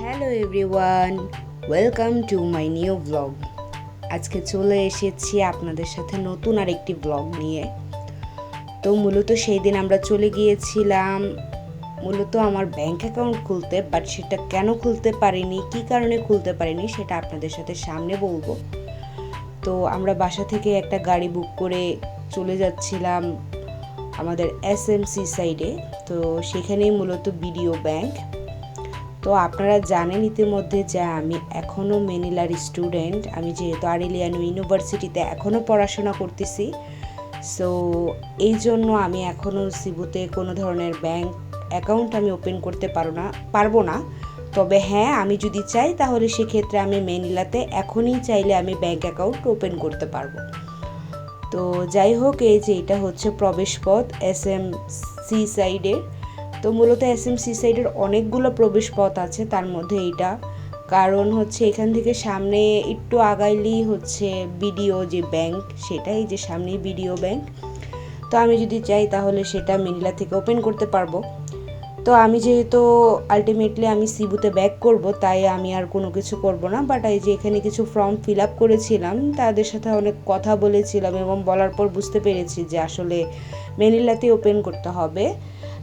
Hello everyone, welcome to my new blog. আজকে চলে এসেছি আপনাদের সাথে নতুন আরেকটি ব্লগ নিয়ে। তো মূলত সেই দিন আমরা চলে গিয়েছিলাম, মূলত আমার ব্যাংক অ্যাকাউন্ট খুলতে বাট সেটা কেন খুলতে পারিনি, কি কারণে খুলতে পারিনি সেটা আপনাদের সাথে সামনে বলব। তো আমরা বাসা থেকে একটা গাড়ি বুক করে চলে যাচ্ছিলাম আমাদের এস এম সি সাইডে তো সেখানেই মূলত বিডিও ব্যাংক তো আপনারা জানেন ইতিমধ্যে যে আমি এখনও মেনিলার স্টুডেন্ট। আমি যেহেতু আরিলিয়ান ইউনিভার্সিটিতে এখনও পড়াশোনা করতেছি। সো এই জন্য আমি এখনও সিবুতে কোনো ধরনের ব্যাংক অ্যাকাউন্ট আমি ওপেন করতে পারো না, পারব না। তবে হ্যাঁ আমি যদি চাই তাহলে সেক্ষেত্রে আমি মেনিলাতে এখনই চাইলে আমি ব্যাংক অ্যাকাউন্ট ওপেন করতে পারব। তো যাই হোক, এই যে এটা হচ্ছে প্রবেশপথ এস এম সি সাইডের তো মূলত এস এম সি সাইডের অনেকগুলো প্রবেশ পথ আছে তার মধ্যে এইটা। কারণ হচ্ছে এখান থেকে সামনে একটু আগাইলেই হচ্ছে বিডিও যে ব্যাংক সেটাই যে সামনেই বিডিও ব্যাংক তো আমি যদি চাই তাহলে সেটা মিনিলা থেকে ওপেন করতে পারব। তো আমি যেহেতু আলটিমেটলি আমি সিবুতে ব্যাক করব, তাই আমি আর কোনো কিছু করব না। বাট এই যে এখানে কিছু ফর্ম ফিল আপ করেছিলাম, তাদের সাথে অনেক কথা বলেছিলাম এবং বলার পর বুঝতে পেরেছি যে আসলে মেনিলাতে ওপেন করতে হবে।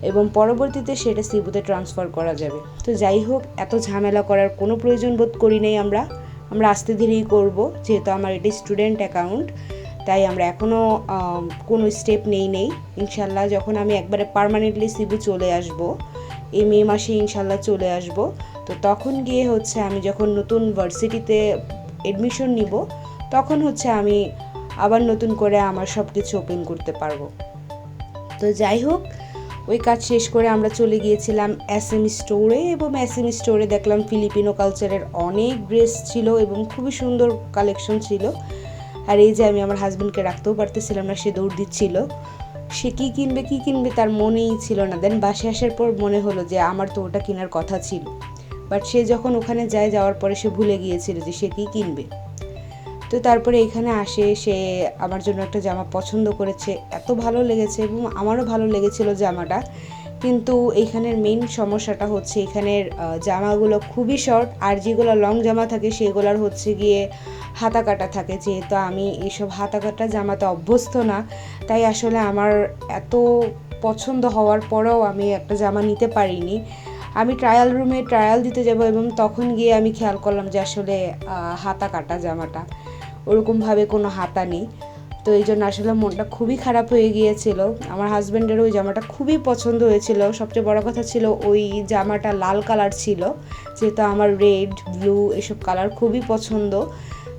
এবং পরবর্তীতে সেটা সিবুতে ট্রান্সফার করা যাবে। তো যাই হোক, এত ঝামেলা করার কোনো প্রয়োজন বোধ করি নাই আমরা। আমরা আস্তে ধীরেই করব, যেহেতু আমার এটি স্টুডেন্ট অ্যাকাউন্ট তাই আমরা এখনও কোনো স্টেপ নেই নেই। ইনশাল্লাহ যখন আমি একবারে পারমানেন্টলি সিবু চলে আসব, এই মে মাসে ইনশাল্লাহ চলে আসব। তো তখন গিয়ে হচ্ছে আমি যখন নতুন ভার্সিটিতে এডমিশন নিব, তখন হচ্ছে আমি আবার নতুন করে আমার সব কিছু ওপেন করতে পারব। তো যাই হোক ওই কাজ শেষ করে আমরা চলে গিয়েছিলাম এম স্টোরে এবং এস এম স্টোরে দেখলাম ফিলিপিনো কালচারের অনেক ড্রেস ছিল এবং খুবই সুন্দর কালেকশন ছিল। আর এই যে আমি আমার হাজব্যান্ডকে রাখতেও পারতেছিলাম না, সে দৌড় দিচ্ছিল। সে কী কিনবে কী কিনবে তার মনেই ছিল না। দেন বাসে আসার পর মনে হলো যে আমার তো ওটা কেনার কথা ছিল। বাট সে যখন ওখানে যায়, যাওয়ার পরে সে ভুলে গিয়েছিল যে সে কী কিনবে। তো তারপরে এখানে আসে, সে আমার জন্য একটা জামা পছন্দ করেছে। এত ভালো লেগেছে এবং আমারও ভালো লেগেছিল জামাটা। কিন্তু এইখানের মেইন সমস্যাটা হচ্ছে এখানের জামাগুলো খুবই শর্ট আর যেগুলো লং জামা থাকে সেগুলোর হচ্ছে গিয়ে হাতা কাটা থাকে। যেহেতু আমি এইসব হাতা কাটা জামাতে অভ্যস্ত না, তাই আসলে আমার এত পছন্দ হওয়ার পরেও আমি একটা জামা নিতে পারিনি। আমি ট্রায়াল রুমে ট্রায়াল দিতে যাব এবং তখন গিয়ে আমি খেয়াল করলাম যে আসলে হাতা কাটা জামাটা। ওরকমভাবে কোনো হাতা নেই। তো এই জন্য আসলে মনটা খুবই খারাপ হয়ে গিয়েছিল। আমার হাজব্যান্ডের ওই জামাটা খুবই পছন্দ হয়েছিল। সবচেয়ে বড় কথা ছিল ওই জামাটা লাল কালার ছিল, যেহেতু আমার রেড, ব্লু এসব কালার খুবই পছন্দ।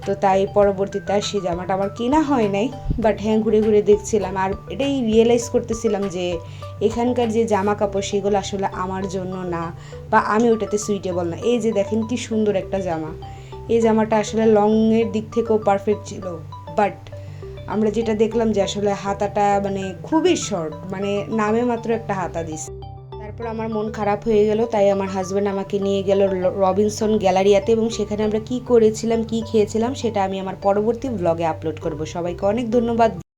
তো তাই পরবর্তীতে আর সেই জামাটা আমার কেনা হয় নাই। বাট হ্যাঁ ঘুরে ঘুরে দেখছিলাম। আর এটাই রিয়েলাইজ করতেছিলাম যে এখানকার যে জামা কাপড়, সেগুলো আসলে আমার জন্য না, বা আমি ওটাতে সুইটেবল না। এই যে দেখেন কি সুন্দর একটা জামা। এই জামাটা আসলে লংয়ের দিক থেকেও পারফেক্ট ছিল। বাট আমরা যেটা দেখলাম যে আসলে হাতাটা মানে খুবই শর্ট মানে নামে মাত্র একটা হাতা দিস তারপর আমার মন খারাপ হয়ে গেল, তাই আমার হাজব্যান্ড আমাকে নিয়ে গেল রবিনসন গ্যালারিয়াতে এবং সেখানে আমরা কি করেছিলাম, কি খেয়েছিলাম সেটা আমি আমার পরবর্তী ব্লগে আপলোড করব। সবাইকে অনেক ধন্যবাদ।